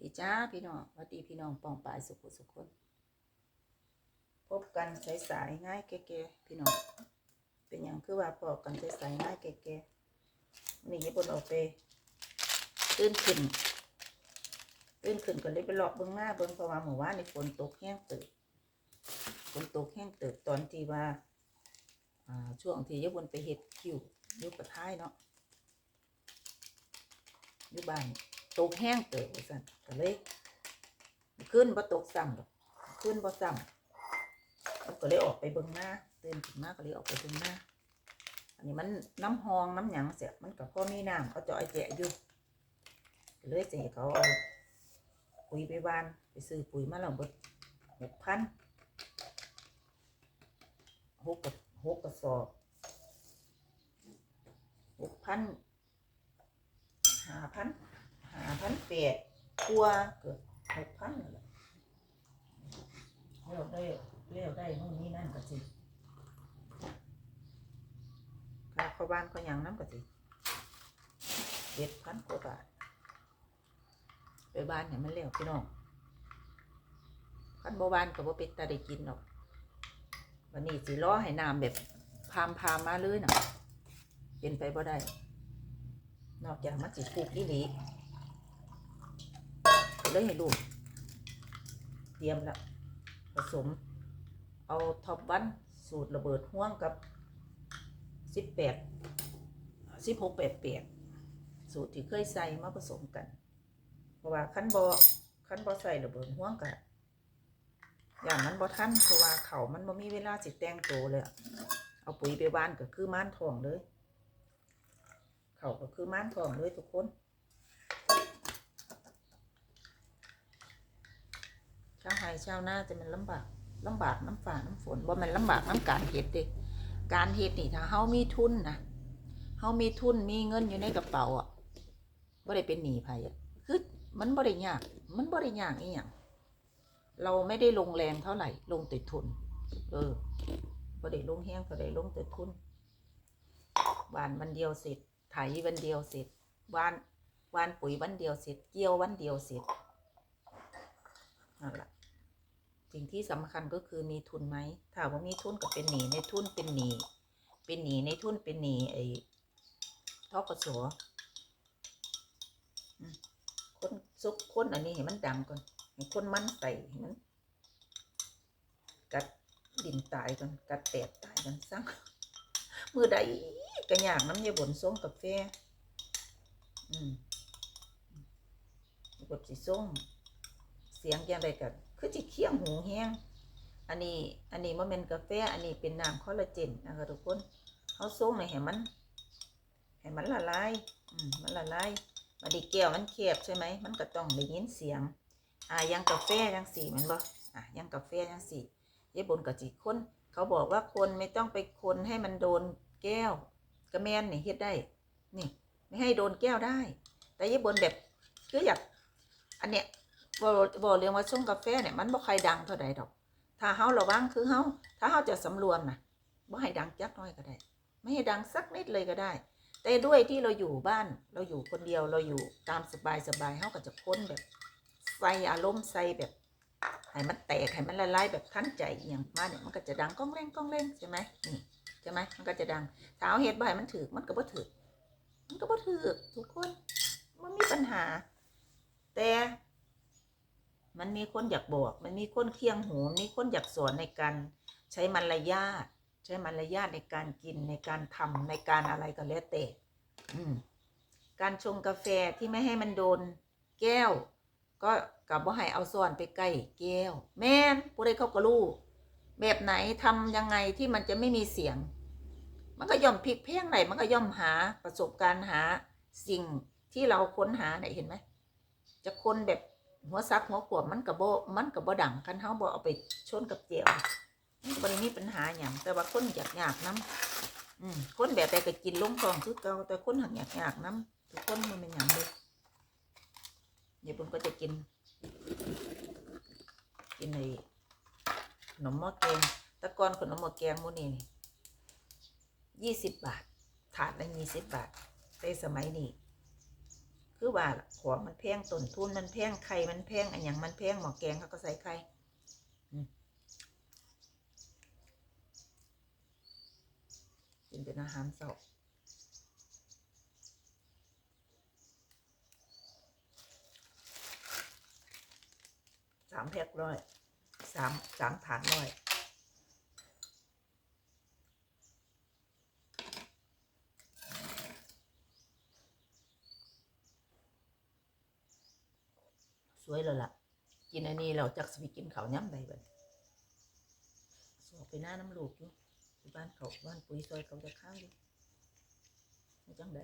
ดีจ้าพี่น้องสวัสดีพี่น้องปองปายสุขสุขคนพบกันสายสายง่ายแก่ๆพี่น้อง เป็นอย่างคือว่าพอกันสายสายง่ายแก่ๆนี่ญี่ปุ่นออกไปตื่นขึ้นตื่นขึ้นก็เลยไปหลอกเบื้องหน้าเบื้องเพราะว่าหมู่ว่านในฝนตกแห้งติบฝนตกแห้งติบตอนที่ว่าช่วงที่ญี่ปุ่นไปเฮ็ดคิวยุบกระท้ายเนาะยู่บ้าน ตกแห้งเติบสั่นก็เลยขึ้นบ่ตกซ้ำดอกขึ้นบ่ซ้ำก็เลยออกไปเบิ่งหน้าตื่นขึ้นมาก็เลยออกไปเบิ่งหน้าอันนี้มันน้ำหองน้ำหยังเสียมันก็พอมีน้ำเขาเจาะไอแจะอยู่ก็เลยจะให้เขาเอาปุ๋ยไปหวานไปซื้อปุ๋ยมาแล้วเบิดหกพันหกกับหกกระสอบหกพันห้าพันห้าพันแปดกลั วเกือบหกพันนั่นแหละเลี้ยวได้เลี้ยวได้นู่นนี่นั่นก็สิค่าเข้าบ้านเขาหยังน้ำกะสิเจ็ดพันกว่าบาทไปบ้านเนี่ยมันเลี้ยวพี่น้องคันบ่บ้านก็บ่เป็นตาได้กินหรอกวันนี้สิล้อให้น้ำแบบพามพามมาเลยน่ะเป็นไปบ่ได้ นอกจากมันสิปลูกอีหลีก็ เลยให้ลูก เตรียมละผสม เอาท็อปวันสูตรระเบิดห่วงกับสิบแปดสิบหกแปดแปดสูตรที่เคยใส่มาผสมกัน เพราะว่าขั้นบอขั้นบอใส่ระเบิดห่วงกันอย่างนั้นบอท่านเพราะว่าเขามันบ่มีเวลาสิแต่งโตเลยเอาปุ๋ยไปบ้านก็คือม้านทองเลย เขาก็คือม้านทองเลยทุกคนชาวไร่ชาวนาจะมันลำบากลำบากน้ำฝ่าน้ำฝนบ่แมันลำบากน้ำการเฮ็ดเด้การเฮ็ดนี่ถ้าเฮามีทุนนะเฮามีทุนมีเงินอยู่ในกระเป๋าอะบ่ได้เป็นหนี้ไผอะคือมันบ่ได้ยาก มันบ่ได้ยากอีหยังเราไม่ได้ลงแรงเท่าไหร่ ลงแต่ทุน เออบ่ได้ลงแฮงบ่ได้ลงแต่ทุนหวานวันเดียวเสร็จไถวันเดียวเสร็จหวานหวานปุ๋ยวันเดียวเสร็จ เกี่ยววันเดียวเสร็จนั่นแหละ สิ่งที่สำคัญก็คือมีทุนไหมถ้าว่ามีทุนก็เป็นหนีในทุนเป็นหนีเป็นหนีในทุนเป็นหนีไอ้ทอกระสอืมคนซุกคนอันนี้ให้มันดังก่อนให้คนมันใส่ให้มันกัดดินตายก่อนกัดแตกตายกันซังมือใดกระยากน้ำยาบนส้มกาแฟอืมบดสีส้มเสียงอย่างไรกัน คือจิเคี่ยงหูแห้ง อันนี้อันนี้มันเป็นกาแฟ อันนี้เป็นน้ำคอลลาเจนนะคะทุกคนเขาส่งในให้มันให้มันละลายอืมมันละลายมาดีแก้วมันเคียบใช่ไหมมันก็ต้องได้ยินเสียง อ่ายังกาแฟยังสีมันบ่อะยังกาแฟยังสีเย่บนกับจีคนเขาบอกว่าคนไม่ต้องไปคนให้มันโดนแก้วกระแมนนี่เฮ็ดได้ นี่ ไม่ให้โดนแก้วได้ แต่เย่บนแบบคืออยากอันเนี้ย บอกบอกเรื่องว่าช่วงกาแฟเนี่ยมันบ่ใครดังเท่าใดดอก ถ้าเฮาระวังคือเฮาถ้าเฮาจะสำรวมนะบ่ให้ดังจักน้อยก็ได้ ไม่ให้ดังสักนิดเลยก็ได้ แต่ด้วยที่เราอยู่บ้านเราอยู่คนเดียวเราอยู่ตามสบายสบายเฮาก็จะค้นแบบใส่อารมณ์ใส่แบบให้มันแตกให้มันละลายแบบทันใจอย่างมาเนี่ยมันก็จะดังก้องแรงก้องแรงใช่ไหมนี่ใช่ไหมมันก็จะดังถ้าเอาเฮ็ดบ่ให้มันถือมันก็บ่ถือมันก็บ่ถือทุกคนมันมีปัญหา แต่ มันมีคนอยากบอก มันมีคนเคียงหูมีคนอยากสอนในการใช้มารยาทใช้มารยาทในการกินในการทำในการอะไรก็แล้วแต่การชงกาแฟที่ไม่ให้มันโดน แก้ว ก็กับว่าให้เอาส่วนไปใกล้แก้ว แม่นผู้ใดเขาก็รู้แบบไหนทำยังไงที่มันจะไม่มีเสียง มันก็ย่อมพลิกเพลงไหนมันก็ย่อมหาประสบการณ์หาสิ่งที่เราค้นหาไหนเห็นไหมจะคนแบบ หัวซักหัวขวบมันกับโบมันกับบ่ดังคันเฮาบ่เอาไปชนกับเจียวมันก็บ่ได้มีปัญหาหยังแต่ว่าคนอยากยากน้ำอืมคนแบบใดก็กินลงท้องคือเก่าแต่คนหักอยากยากน้ำทุกคนมันเป็นหยังเลยเดี๋ยวผมก็จะกิน กินไอ้ขนมหม้อแกงตะกอนขนมหม้อแกงมูนี่ยี่สิบบาทถาดละยี่สิบบาทแต่สมัยนี้ คือว่าของมันแพงต้นทุนมันแพงไข่มันแพงอันหยังมันแพงหมอแกงเขาก็ใส่ไข่กินเป็นอาหารเสาร์สามแพ็คร้อยสามสามถาดร้อย วยแล้วล่ะ กินอันนี้เราจักสวิกินเขาย่ำใดบัดสอบไปหน้าน้ำลูกอยู่ที่บ้านเขาบ้านปุ๋ยซอยเขาจะข้าวอยู่ไม่จังใด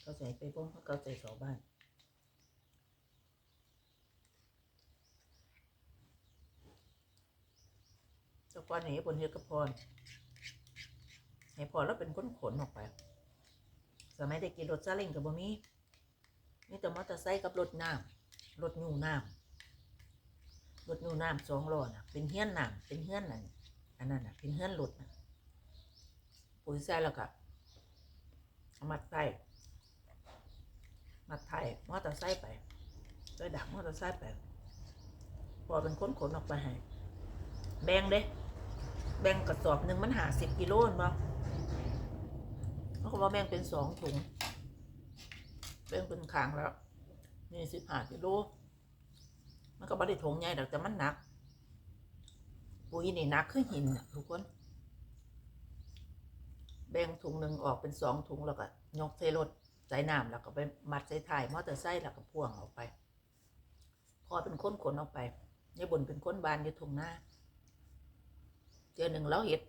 เขาใส่ไปบ้งเขาเกาใจสอบ้านตะกอนนี้บนเฮือกระพรให้พอแล้วเป็นคนขนออกไป สมัยได้กินรถซาเล้งกับบ่มีมีแต่มอเตอร์ไซค์กับรถน้ำ รถยูน้ำรถยูน้ำสองล้อน่ะ เป็นเฮือนน้ำเป็นเฮือนนั่นอันนั้นน่ะ เป็นเฮือนรถน่ะปุ๋ยใส่แล้วก็มัดไส้มัดไทยมอเตอร์ไซค์ไปเลยดักมอเตอร์ไซค์ไปพอเป็นคนขนออกไปให้แบ่งเด้แบ่งกระสอบหนึ่งมันหาสิบกิโลนบ่เพราะว่าแบ่งเป็นสองถุงแบ่งเป็นขางแล้ว นี่สิบห้ากิโลมันก็ไม่ได้ถงใหญ่ดอกแต่มันหนักปุ๋ยนี่หนักคือหินนะทุกคน แบ่งถุงหนึ่งออกเป็นสองถุงแล้วก็ยกใส่รถใส่น้ำแล้วก็ไปมัดใส่ถ่ายมอเตอร์ไซค์แล้วก็พ่วงออกไป พอเป็นคนขนออกไปยายบนเป็นคนบานอยู่ถุงหน้าเจอหนึ่งเราเห็ด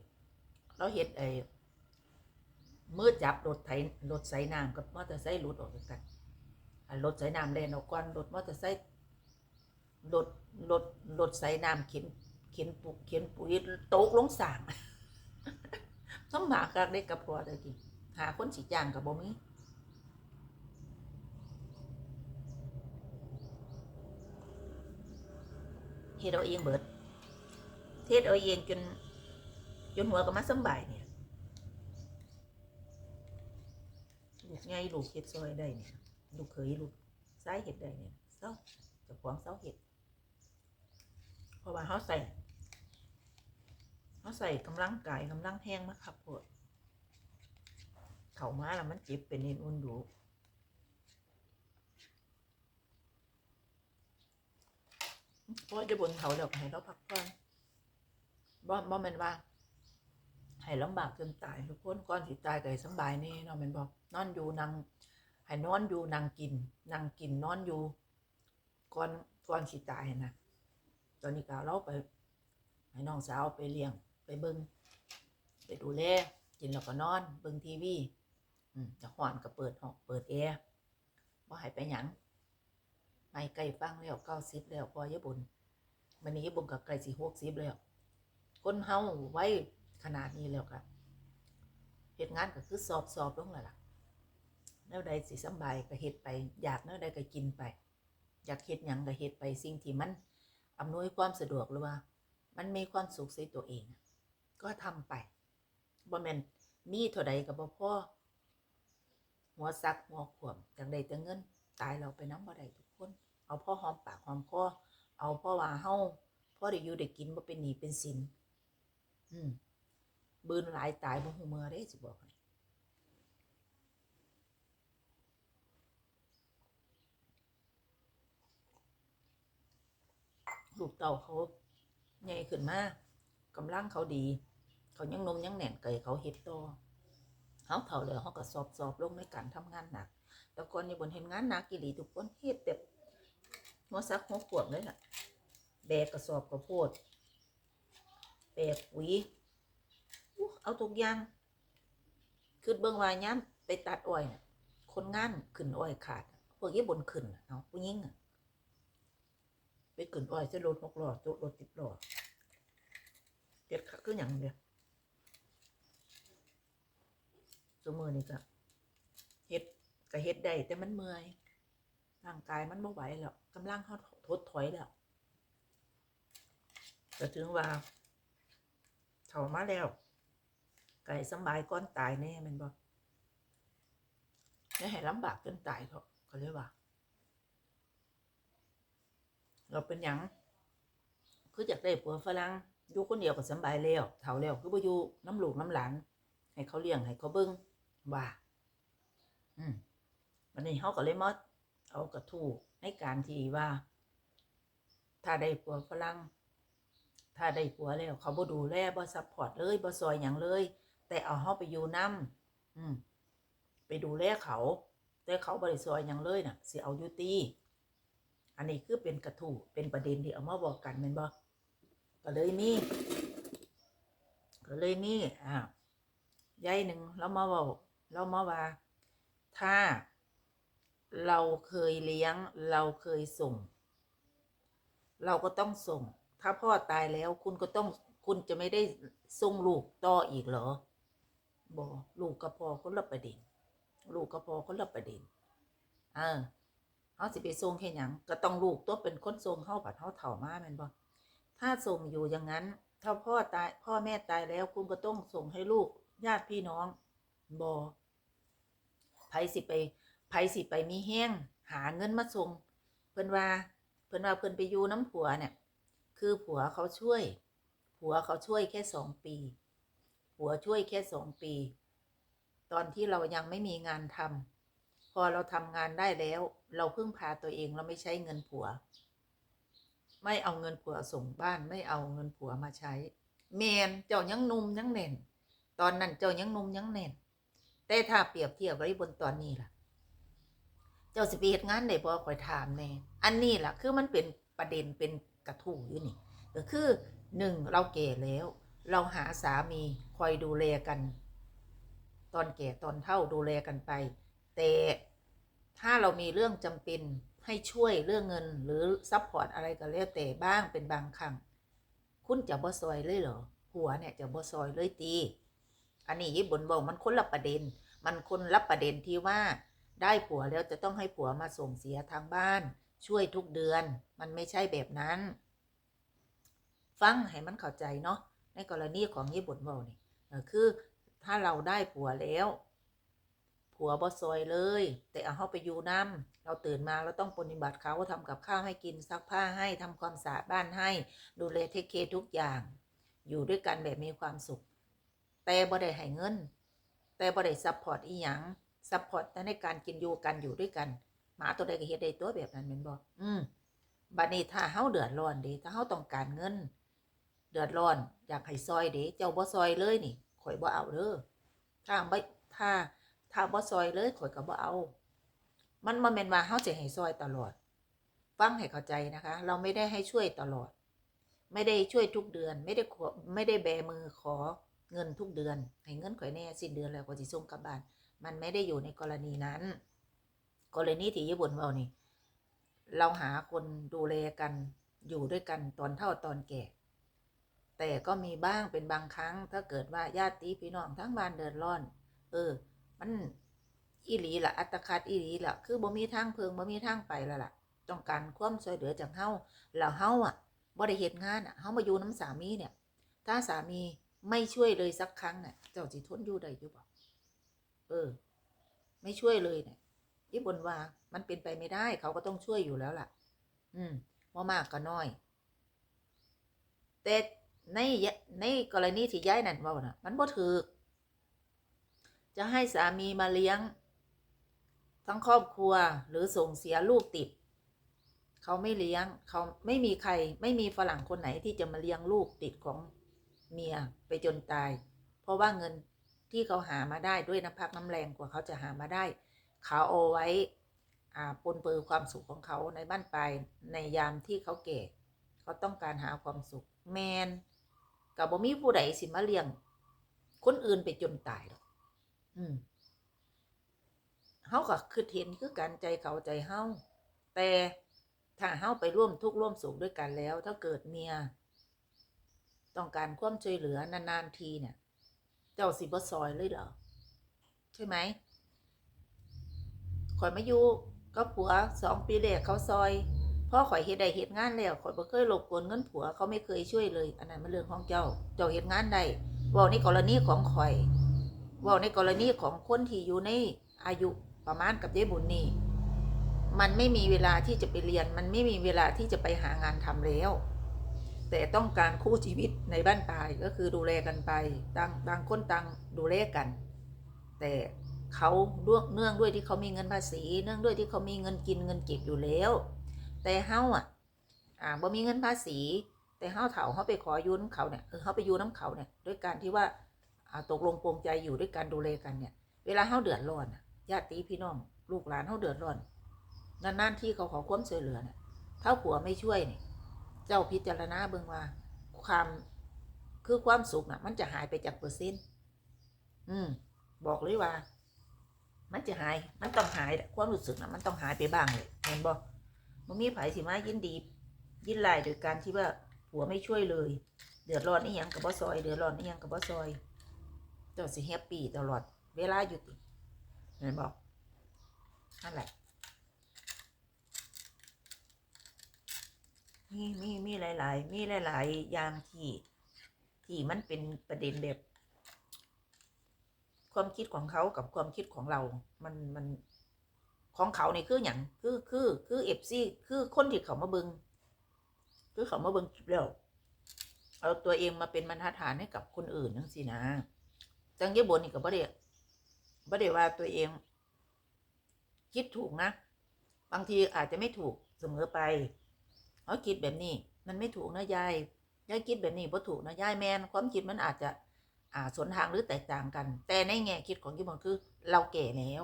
เราเห็ดไอ้มืดจับรถไถรถใส่น้ำกับมอเตอร์ไซค์หลุดออกจากกัน รถใส่น้ำเลนออกก่อนรถมอเตอร์ไซค์รถรถรถใส่น้ำเข็นเข็นปุกเข็นปุ๋ยตกลงสางต้องหมากากเด็กกับพอเลยกิหาคนสีจางกับบ่มีเฮ็ดเอาเองเบิดเทศเอาเองจนจนหัวก็มาสำบายเนี่ยลูกไงลูกเห็ดซอยได้เนี่ย ลูกเคยลูกซ้ายเห็ดได้เนี่ยเศร้าจะขวางเศร้าเห็ดเพราะว่าเขาใส่เขาใส่กำลังกายกำลังแห้งมาขับปวดเข่าม้าแล้วมันเจ็บเป็นเอ็นอุ่นดูเพราะจะบนเขาแล้วก็ให้เราพักผ่อนบ่บ่แม่นว่าให้ลำบากจนตายทุกคนก่อนสิตายก็ให้สบายนี่เนาะแม่นบ่นอนอยู่นั่ง ให้นอนอยู่นั่งกินนั่งกินนอนอยู่ก่อนก่อนสิตายนะตอนนี้ก็เราไปให้น้องสาวไปเลี้ยงไปเบิ่งไปดูแลกินแล้วก็นอน เบิ่งทีวีอืมจะฮ้อนก็เปิดหองเปิดแอร์บ่ให้ไปหยังไม่ใกล้ฟังแล้ว90แล้วพอยายบุญมันนี้ยายบุญก็ใกล้สิ60แล้วคนเฮาไว้ขนาดนี้แล้วก็เหตุงานก็คือสอบสอบลงแล้วล่ะ แนวใดสิสบายก็เฮ็ดไป อยากแนวใดก็กินไป อยากเฮ็ดหยังก็เฮ็ดไปสิ่งที่มันอำนวยความสะดวกหรือว่า มันมีความสุขใส่ตัวเอง ก็ทำไปบ่แม่นมีเท่าใดก็บ่พอหัวซักหัวขวมจังใดแต่เงิน ตายเราไปน้ำบ่ได้ทุกคน เอาพ่อหอมปากหอมคอเอาพ่อว่าเฮาพ่อได้อยู่ได้กินบ่เป็นหนี้เป็นสินอืมบืนหลายตายบ่หูเมื่อเด้สิบอกให้ ลูกเต่าเขาใหญ่ขึ้นมากกำลังเขาดี เขายังนมยังแหน่นไก่เขาเฮ็ดต่อเขาเท่าแล้วเขาก็สอบสอบลงในการทำงานหนัก แต่ก่อนนี่บนเห็นงานหนักกี่ดีทุกคนเฮ็ดแบบหัวซักหัวขวบเลยล่ะ แบกกระสอบกระโพดแบกปุ๋ยเอาทุกอย่างคือเบิ่งวาย้ำไปตัดอ้อย คนงานขึ้นอ้อยขาด พวกยี่บนขึ้นน่ะเอาผู้หญิงอะ ไปขึ้นอ้อยจะรถหกล้อรถติดล้อเจ็ดคักคืออย่างเดียวสมือนี่ก็เฮ็ดก็เฮ็ดได้แต่มันเมื่อยร่างกายมันบ่ไหวแล้วกำลังเขาทดถอยแล้วก็ถึงว่าเฒ่ามาแล้วไก่สบายก้อนตายแน่มันบอกไม่ให้ลำบากจนตายเถอะก็เลยว่า เราเป็นหยังคืออยากได้ผัวฝรั่งอยู่คนเดียวก็สบายแล้วเฒ่าแล้วคือบ่อยู่น้ำลูกน้ำหลานให้เขาเลี้ยงให้เขาเบิ่งว่า อืมวันนี้เขาก็เลยมาเอากระทู้ในการที่ว่า ถ้าได้ผัวฝรั่งถ้าได้ผัวแล้วเขาบ่ดูแลบ่ซัพพอร์ตเลยบ่ซอยหยังเลย แต่เอาเฮาไปอยู่นํอืม ไปดูแลเขา แต่เขาบ่ได้ซอยหยังเลยน่ะสิเอาอยู่ตี อันนี้คือเป็นกระทู้เป็นประเด็นที่เอามาบอกกันแม่นบ่ก็เลยมีก็เลยมีอ่ายายหนึ่งเรามาเว้าเรามาว่า ถ้าเราเคยเลี้ยง เราเคยส่ง เราก็ต้องส่ง ถ้าพ่อตายแล้วคุณก็ต้องคุณจะไม่ได้ส่งลูกต่ออีกเหรอบอลูกกับพ่อคนละประเด็นลูกกับพ่อคนละประเด็นเออ เขาสิไปส่งแค่หยังก็ต้องลูกตัวเป็นคนส่งเขาผัดเขาเถ่ามาแม่นบ่ถ้าส่งอยู่อย่างนั้นถ้าพ่อตายพ่อแม่ตายแล้วคุณก็ต้องส่งให้ลูกญาติพี่น้องบอไผสิไปไผสิไปมีแห้งหาเงินมาส่งเพิ่นว่าเพิ่นว่าเพิ่นไปอยู่น้ำผัวเนี่ย คือผัวเขาช่วย ผัวเขาช่วยแค่สองปี ผัวช่วยแค่สองปี ตอนที่เรายังไม่มีงานทำ อเราทำงานได้แล้ว เราพึ่งพาตัวเองเราไม่ใช้เงินผัว ไม่เอาเงินผัวส่งบ้านไม่เอาเงินผัวมาใช้แมนเจ้ายังนุ่มยังเน่น ตอนนั้นเจ้ายังนุ่มยังเน่น แต่ถ้าเปรียบเทียบไว้บนตอนนี้ล่ะ เจ้าสิไปเฮ็ดงานได้บ่ข่อยถามแน่อันนี้ล่ะ คือมันเป็นประเด็นเป็นกระทู้อยู่นี่ก็คือหนึ่งเราแก่แล้ว เราหาสามีคอยดูแลกัน ตอนแก่ตอนเฒ่าดูแลกันไป แต่ ถ้าเรามีเรื่องจำเป็นให้ช่วยเรื่องเงินหรือซัพพอร์ตอะไรก็แล้วแต่บ้างเป็นบางครั้งคุณจะบ่ซอยเลยเหรอผัวเนี่ยจะบ่ซอยเลยตีอันนี้ยิบนบอกมันคนละประเด็น มันคนละประเด็นที่ว่า ได้ผัวแล้วจะต้องให้ผัวมาส่งเสียทางบ้าน ช่วยทุกเดือน มันไม่ใช่แบบนั้น ฟังให้มันเข้าใจเนาะในกรณีของญี่ปุ่นบอกนี่คือถ้าเราได้ผัวแล้ว ผัวบ่ซอยเลย แต่เอาเขาไปอยู่น้ำเราตื่นมาเราต้องปฏิบัติเขาทำกับข้าวให้กินซักผ้าให้ทำความสะอาดบ้านให้ ดูแลเทคเคทุกอย่าง อยู่ด้วยกันแบบมีความสุข แต่บ่ได้ให้เงิน แต่บ่ได้ซัพพอร์ตอีหยังซัพพอร์ตแต่ในการกินอยู่กันอยู่ด้วยกัน หมาตัวใดก็เฮ็ดได้ตัวแบบนั้นแม่นบ่อืมบัดนี้ถ้าเฮาเดือดร้อนเด้ถ้าเฮาต้องการเงิน เดือดร้อน อยากให้ซอยเด้เจ้าบ่ซอยเลยนี่ข่อยบ่เอาเด้อถ้าบ่ถ้า ถ้าบ่ซอยเลยข่อยก็บ่เอา มันบ่แม่นว่าเฮาสิให้ซอยตลอด ฟังให้เข้าใจนะคะ เราไม่ได้ให้ช่วยตลอด ไม่ได้ช่วยทุกเดือน ไม่ได้ขอไม่ได้แบมือขอเงินทุกเดือน ให้เงินข่อยแน่สิ้นเดือนแล้วก็สิส่งกลับบ้าน มันไม่ได้อยู่ในกรณีนั้น กรณีที่ญี่ปุ่นเว้านี่ เราหาคนดูแลกันอยู่ด้วยกันตอนเฒ่าตอนแก่ แต่ก็มีบ้างเป็นบางครั้ง ถ้าเกิดว่าญาติพี่น้องทั้งบ้านเดือดร้อน เออ มันอีหลีละอัตคัดอีหลีละคือบ่มีทางเพิงบ่มีทางไปแล้วล่ะ ต้องการความช่วยเหลือจากเฮาแล้วเฮาอะบ่ได้เฮ็ดงานอะเฮามาอยู่น้ำสามีเนี่ย ถ้าสามีไม่ช่วยเลยสักครั้งเนี่ยเจ้าสิทนอยู่ได้อยู่บ่เออ ไม่ช่วยเลยเนี่ยญี่ปุ่นว่า มันเป็นไปไม่ได้ เขาก็ต้องช่วยอยู่แล้วล่ะ อืมบ่มากก็น้อย แต่ในในกรณีที่ย้ายนั่นว้าน่ะ มันบ่ถูก จะให้สามีมาเลี้ยง ทั้งครอบครัวหรือส่งเสียลูกติด เขาไม่เลี้ยงเขาไม่มีใครไม่มีฝรั่งคนไหนที่จะมาเลี้ยงลูกติดของเมียไปจนตาย เพราะว่าเงินที่เขาหามาได้ด้วยน้ำพักน้ำแรงกว่าเขาจะหามาได้ เขาเอาไว้ปนเปื้อความสุขของเขาในบ้านปลายในยามที่เขาแก่เขาต้องการหาความสุขแมนกับบ่มีผู้ใดสิมาเลี้ยง คนอื่นไปจนตายหรอก อืมเฮาก็คือเห็นคือการใจเขาใจเฮาแต่ถ้าเฮาไปร่วมทุกข์ร่วมสุขด้วยกันแล้ว ถ้าเกิดเมีย ต้องการความช่วยเหลือนานๆทีเนี่ย เจ้าสิบ่ซอยเลยเหรอใช่ไหมข่อยมาอยู่กับผัวสองปีแรกเขาซอยพ่อข่อยเฮ็ดได้เฮ็ดงานแล้วข่อยบ่เคยรบกวนเงินผัวเขาไม่เคยช่วยเลย อันนั้นมันเรื่องของเจ้า เจ้าเฮ็ดงานได้เว้าในกรณีของข่อย ว่าในกรณีของคนที่อยู่ในอายุประมาณกับยายบุญนี่มันไม่มีเวลาที่จะไปเรียน มันไม่มีเวลาที่จะไปหางานทำแล้ว แต่ต้องการคู่ชีวิตในบ้านปลายก็คือดูแลกันไปต่างต่างคนต่างดูแลกัน แต่เขาเนื่องด้วยที่เขามีเงินภาษี เนื่องด้วยที่เขามีเงินกินเงินเก็บอยู่แล้ว แต่เฮาอะอ่าบ่มีเงินภาษี แต่เฮาเถาเฮาไปขอยูน้ำเขาเนี่ยเออเฮาไปอยูน้ำเขาเนี่ยด้วยการที่ว่า ตกลงปรงใจอยู่ด้วยการดูแลกันเนี่ย เวลาเฮาเดือดร้อนน่ะญาติพี่น้อง ลูกหลานเฮาเดือดร้อนนานๆที่เขาขอความช่วยเหลือเนี่ยถ้าผัวไม่ช่วยเนี่ยเจ้าพิจารณาเบิ่งว่า ความคือความสุขน่ะ มันจะหายไปจากเปอร์เซ็นต์อืม บอกเลยว่า มันจะหาย มันต้องหายความรู้สึกน่ะ มันต้องหายไปบ้างเลยเห็นบ่มันมีไผสิมายินดี ยินไล่โดยการที่ว่าผัวไม่ช่วยเลย เดือดร้อนนี่ยังกับบ่ซอย เดือดร้อนนี่ยังกับบ่ซอย จ้าสิแฮปปี้ตลอด เวลาอยู่ติเห็นบอกนั่นแหละมีมีมีหลาย ๆ มีหลาย ๆ อย่างที่ ที่มันเป็นประเด็นแบบความคิดของเขากับความคิดของเรา มันมันของเขาเนี่คืออย่างคือคือคือเอฟซีคือคนที่เขามาเบิงคือเขามาเบิงคลิปแล้วเอาตัวเองมาเป็นบรรทัดฐานให้กับคนอื่นนั่นสินะ จังเย่บนนี่กับบ่ได้บ่ได้ว่าตัวเอง คิดถูกนะ บางทีอาจจะไม่ถูกเสมอไปเขาคิดแบบนี้ มันไม่ถูกนะยายยายคิดแบบนี้บ่ถูกนะยายแมนความคิดมันอาจจะ อ่าสวนทางหรือแตกต่างกัน แต่ในแง่คิดของยี่บนคือ เราแก่แล้ว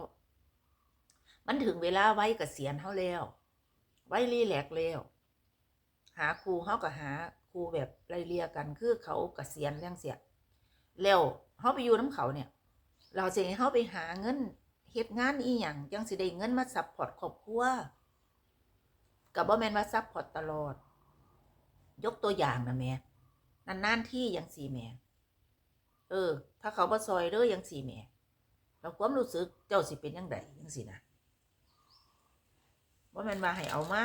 มันถึงเวลาไว้กเกษียณเท่าแล้ว ไว้รีแลกแล้วหาครูเขาก็หาครูแบบไล่เลียกันคือเขากเกษียณเรื่องเสียแล้ว เขาไปอยู่น้ำเขาเนี่ย เราจะให้เขาไปหาเงินเฮ็ดงานอีหยังยังสิได้เงินมาซัพพอร์ตครอบครัวกับบ่แมนว่าซัพพอร์ตตลอด ยกตัวอย่างนะแม่นานๆที่ยังสี่แม่เออ ถ้าเขาบ่ซอยเลยยังสี่แม่แล้วความรู้สึกเจ้าสิเป็นยังไงยังสินะว่ามันมาให้เอามา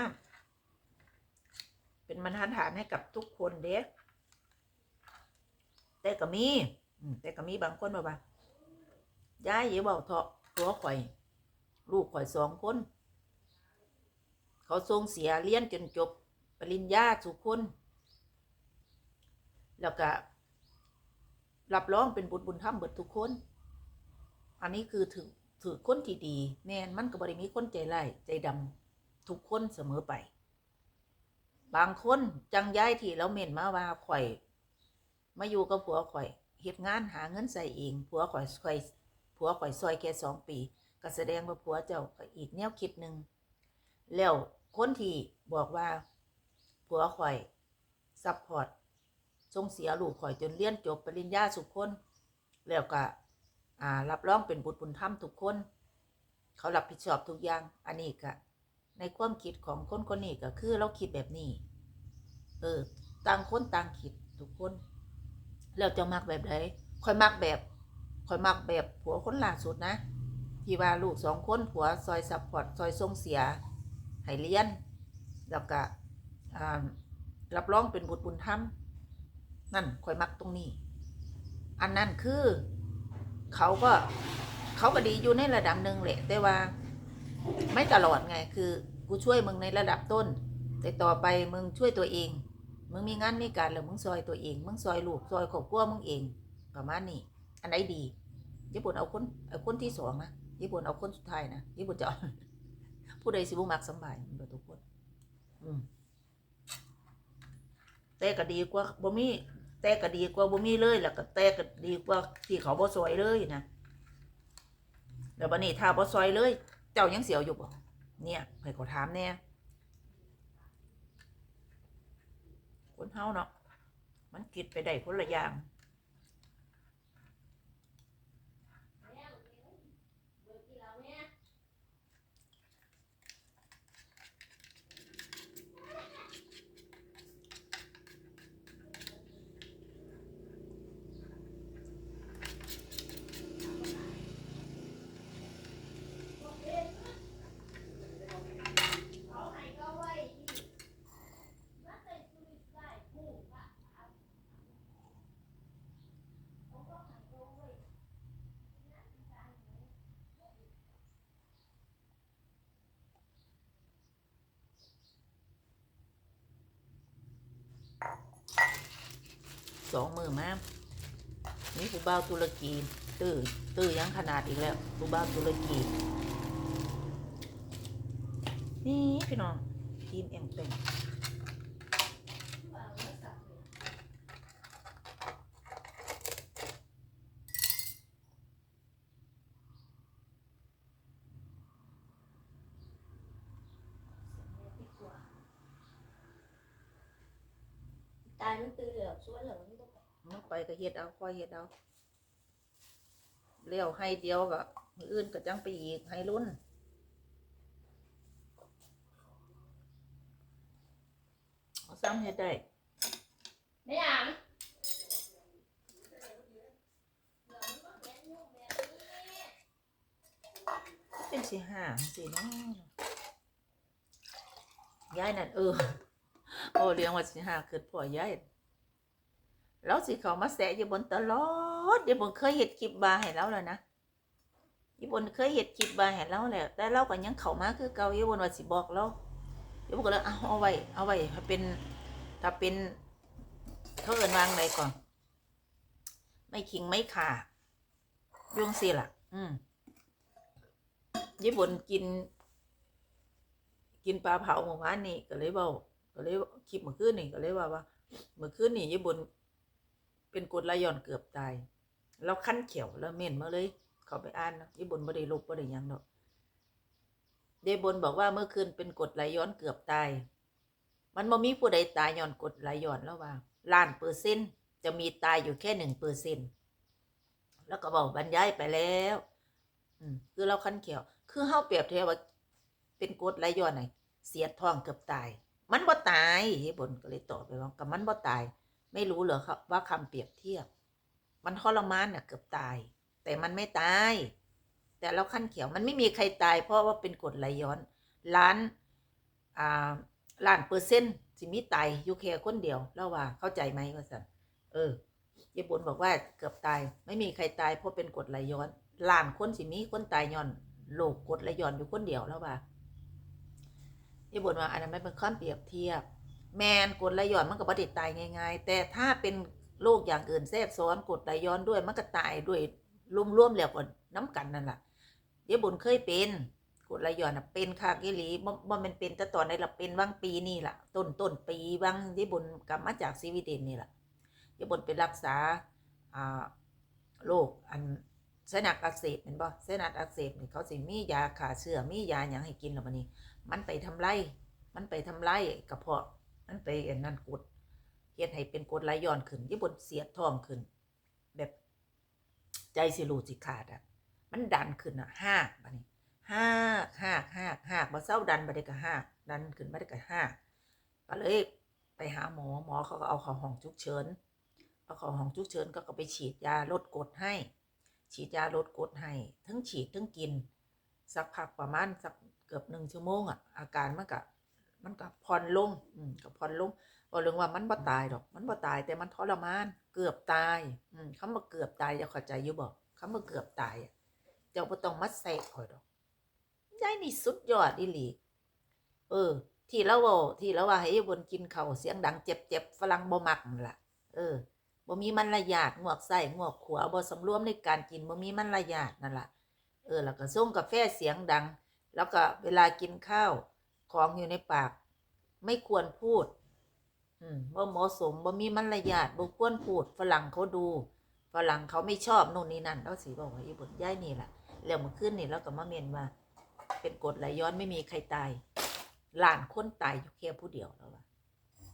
เป็นบรรทัดฐานให้กับทุกคนเด็กแต่ก็มี แต่ก็มีบางคนบอกว่ายายอย่าบอกเถอะตัวข่อย ลูกข่อยสองคน เขาทรงเสียเรียนจนจบ ปริญญาสุคน แล้วก็รับรองเป็นบุญบุญธรรมเบิดทุกคน อันนี้คือถือถือคนที่ดีแม่นมันก็บริมีคนใจไร้ใจดำทุกคนเสมอไป บางคนจังย้ายที่แล้วเม่นมาว่าข่อย มาอยู่กับผัวข่อย เหตุงานหาเงินใส่เองผัวข่อยข่อยผัวข่อยซอยแค่สองปี ก็แสดงว่าผัวเจ้าก็อีกแนวคิดหนึ่งแล้วคนที่บอกว่าผัวข่อยซัพพอร์ตส่งเสียลูกข่อยจนเรียนจบปริญญาสุขคน แล้วก็อ่ารับรองเป็นบุตรบุญธรรมทุกคน เขารับผิดชอบทุกอย่าง อันนี้ก็ในความคิดของคนคนนี้ก็คือเราคิดแบบนี้ เออ ต่างคนต่างคิดทุกคน แล้วจะมักแบบไหนคอยมักแบบคอยมักแบบผัวคนล่าสุดนะที่ว่าลูกสองคนผัวซอยซัพพอร์ตซอยส่งเสียให้เรียน แล้วก็รับรองเป็นบุตรบุญธรรมนั่นคอยมักตรงนี้ อันนั้นคือ เขาก็เขาก็ดีอยู่ในระดับหนึ่งแหละ แต่ว่า ไม่ตลอดไงคือ กูช่วยมึงในระดับต้น แต่ต่อไปมึงช่วยตัวเอง มึงมีงานมีการแล้วมึงซอยตัวเอง มึงซอยลูกซอยครอบครัวมึงเองประมาณนี้อันไหนดีญี่ปุ่นเอาคนเอาคนที่สองนะญี่ปุ่นเอาคนสุดท้ายนะญี่ปุ่นจะผู้ใดสิบุมักสบายมันเบิดทุกคน อืมแต่ก็ดีกว่าบ่มีแต่ก็ดีกว่าบ่มีเลยแล้วก็แต่ก็ดีกว่าที่เขาบ่ซอยเลยนะแล้วบัดนี้ถ้าบ่ซอยเลย เจ้ายังเสียวอยู่บ่เนี่ยให้เขาถามแน่ คนเฮาเนาะมันคิดไปได้คนละอย่าง สองมือมานี่ผู้บ่าวตุรกีตื้อตื้อยังขนาดอีกแล้วผู้บ่าวตุรกีนี่พี่น้องทีมเองเป็น ตายมันตื่นแล้วช่วยเหลือมันก็ไป มันไปก็ เฮ็ดเอาค่อยเฮ็ดเอาเลี้ยวให้เดียวก็มืออื่นก็จังไปอีกให้รุ่นเอาซ้ำเฮ็ดได้ไม่อยากเป็นสิห้าสิเนาะยายนั่นเออโอ้เลี้ยงว่าสิห้าเกิดพ่อยาย แล้วสิเขามาแสะอยู่บนตลอดอยู่บนเคยเห็ดคลิปบาให้เราแล้วนะอยู่บนเคยเห็ดคลิปบาให้เราแล้ว แต่เราก็ยังเข้ามาคือเก่าอยู่บนว่าสิบอกเราอยู่บนก็เลยเอาเอาไว้เอาไว้ให้เป็นถ้าเป็นเขาเอินวางใดก่อน ไม่คิงไม่ขายุ่งสิล่ะ อืมญี่ปุ่นกิน กินปลาเผาเมื่อวานนี่ก็เลยบาก็เลยคลิปเมื่อคืนนี่ก็เลยว่าว่าเมื่อคืนนี่ญี่ปุ่น เป็นกรดไหลย้อนเกือบตายแล้วขั้นเขียวแล้วเม่นมาเลย เขาไปอ่านนะญี่ปุ่นบ่ได้ลบบ่ได้ยังดอกเดบนบอกว่าเมื่อคืนเป็นกรดไหลย้อนเกือบตาย มันบ่มีผู้ใดตายย้อนกรดไหลย้อนแล้วว่าล้านเปอร์เซ็นต์จะมีตายอยู่แค่หนึ่งเปอร์เซ็นต์แล้วก็บอกบรรยายไปแล้วอืมคือเราคันเขียว คือเฮาเปรียบเทียบว่า เป็นกรดไหลย้อนไหนเสียท้องเกือบตาย มันบ่ตายเฮบนก็เลยตอบไปว่ากับมันบ่ตาย ไม่รู้เหรอครับว่าคำเปรียบเทียบ มันทรมานน่ะเกือบตาย แต่มันไม่ตาย แต่เราขั้นเขียวมันไม่มีใครตาย เพราะว่าเป็นกรดไหลย้อนล้านอ่าล้านเปอร์เซ็นต์สิมีตายยู่แค่คนเดียวแล้วว่าเข้าใจไหมว่าสันเออญี่ปุ่นบอกว่าเกือบตาย ไม่มีใครตายเพราะเป็นกรดไหลย้อนล้านคนสิมีคนตายย้อนโรคกรดไหลย้อนอยู่คนเดียวแล้วว่าญี่ปุ่นว่าอันนั้นไม่เป็นข้อเปรียบเทียบ แมนกดไหลย้อนมันก็บ่ได้ตายง่ายๆ แต่ถ้าเป็นโรคอย่างอื่นแทรกซ้อนกดไหลย้อนด้วยมันก็ตายด้วยรวมๆแล้วก็น้ำกันนั่นแหละญี่ปุ่นเคยเป็นกดไหลย้อนน่ะเป็นคากิลีบ่บ่แมันเป็นแต่ตอนไหนละเป็นบางปีนี่ล่ะ ต้นต้นปีบางญี่ปุ่นกลับมาจากสวีเดนนี่ล่ะญี่ปุ่นไปรักษาอ่าโรคอันเส้นักอักเสบเห็นบ่เส้นักอักเสบนี่เขาสิมียาฆ่าเชื้อมียาหยังให้กินแล้วบัดนี้มันไปทำไรมันไปทำไรกระเพาะ มันไปอันนั้นกดเฮ็ดให้เป็นกดไหลย้อนขึ้นญี่ปุ่นเสียดท้องขึ้น แบบใจสิรูสิขาดอะ มันดันขึ้นอะห้าบัดนี้ห้าห้าห้าห้ากมาเศร้าดันมาได้ก็ห้าดันขึ้นมาได้ก็ห้าก็เลยไปหาหมอหมอเขาก็เอาเข้าห้องฉุกเฉินเอาเข้าห้องฉุกเฉินก็ก็ไปฉีดยาลดกดให้ ฉีดยาลดกดให้ทั้งฉีดทั้งกิน สักพักประมาณสักเกือบหนึ่งชั่วโมงอะอาการมันก็ มันก็ผ่อนลงอืมก็ผ่อนลงบอกเรื่องว่ามันบ่ตายดอก มันบ่ตายแต่มันทรมาน เกือบตาย อืมคำว่าเกือบตายจะเข้าใจอยู่บอกคำว่าเกือบตายอะเจ้าบ่ต้องมาแซะข่อยดอกยายนี่สุดยอดอีหลีเออ ที่เราเว้าที่เราว่าให้บนกินข้าวเสียงดังเจ็บๆฝรั่งบ่มักนั่นล่ะ เออบ่มีมาระยาทงวกไส้งวกขวาบ่สำรวมในการกินบ่มีมาระยาทนั่นล่ะ เออ แล้วก็ส่งกาแฟเสียงดัง แล้วก็เวลากินข้าว ของอยู่ในปาก ไม่ควรพูด อืมบ่เหมาะสมบ่มีมารยาทบ่ควรพูดฝรั่งเขาดูฝรั่งเขาไม่ชอบโน่นนี่นั่นเราสิบอกว่าอีบนย้ายนี่ล่ะแล้วเมื่อคืนนี่เราก็มาเมนว่าเป็นกฎไหลย้อนไม่มีใครตายหลานคนตายอยู่แค่ผู้เดียวแล้วว่า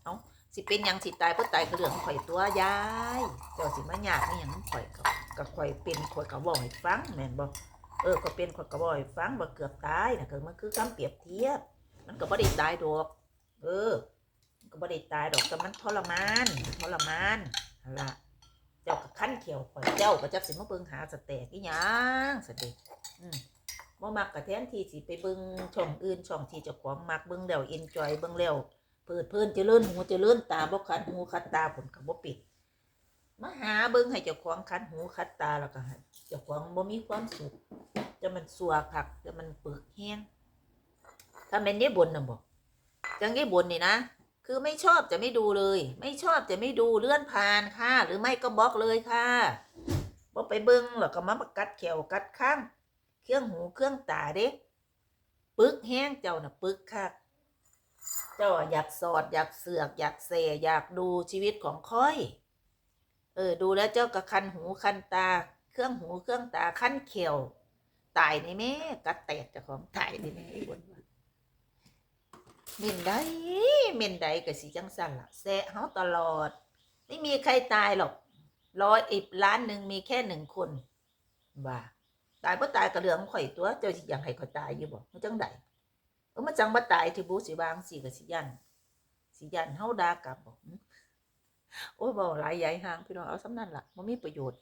เอ้าสิเป็นยังสิตายเพราะตายก็เรื่องของข่อยตัวยายเจ้าสิมาหยากนี่ยังข่อยก็ก็ข่อยเป็นข่อยก็บอกให้ฟังแม่นบ่เออก็เป็นข่อยก็บอกให้ฟังว่าเกือบตายนะก็มันคือคำเปรียบเทียบ มันก็บ่ได้ตายดอกเออก็บ่ได้ตายดอกแต่มันทรมานทรมานนั่นล่ะเจ้าก็ขั้นเขียวข่อยเจ้าก็จักสิมาเบิ่งหาสแตกอีหยังสเด็อืมบ่มักก็แทนที่สิไปเบิ่งช่องอื่นช่องที่เจ้าของมักเบิ่งแล้วเอนจอยเบิ่งแล้วเปิดเพลินเจริญหูเจริญตาบ่คันหูคัดตาผลก็บ่ปิดมาหาเบิ่งให้เจ้าของคันหูคัดตาแล้วก็ให้เจ้าของบ่มีความสุขจะมันสัวคักจะมันเปึกแห้ง ถ้าแม่นได้บนนะบ่จังได้บนนี่นะคือไม่ชอบจะไม่ดูเลย ไม่ชอบจะไม่ดูเลื่อนผ่านค่ะ หรือไม่ก็บล็อกเลยค่ะบ่ไปเบิ้งหรอกก็มากัดแขวกัดข้าง เครื่องหูเครื่องตาเด็กปึกแห้งเจ้าน่ะปึกค่ะเจ้าอยากสอดอยากเสือกอยากเสอยากดูชีวิตของค่อย เออดูแล้วเจ้าก็คันหูคันตา เครื่องหูเครื่องตาคันเขียวตายในแม่กัดแตกเจ้าของตายในแม่ไอ้บน เม่นใดเม่นใดก็สิจังสั่นล่ะแซะเฮาตลอด ไม่มีใครตายหรอกร้อยอีกล้านหนึ่งมีแค่หนึ่งคนว่าตายบ่ตายก็เรื่องของข่อยตัวเจ้าสิอยากให้ข่อยตายอยู่บ่มันจังไดเออมันจังบ่ตายที่บุสิวางสิก็สิยันสิยันเฮาด่ากลับบ่โอ้ยบ่หลายใหญ่ห่างพี่น้องเอาสำนั้นล่ะบ่มีประโยชน์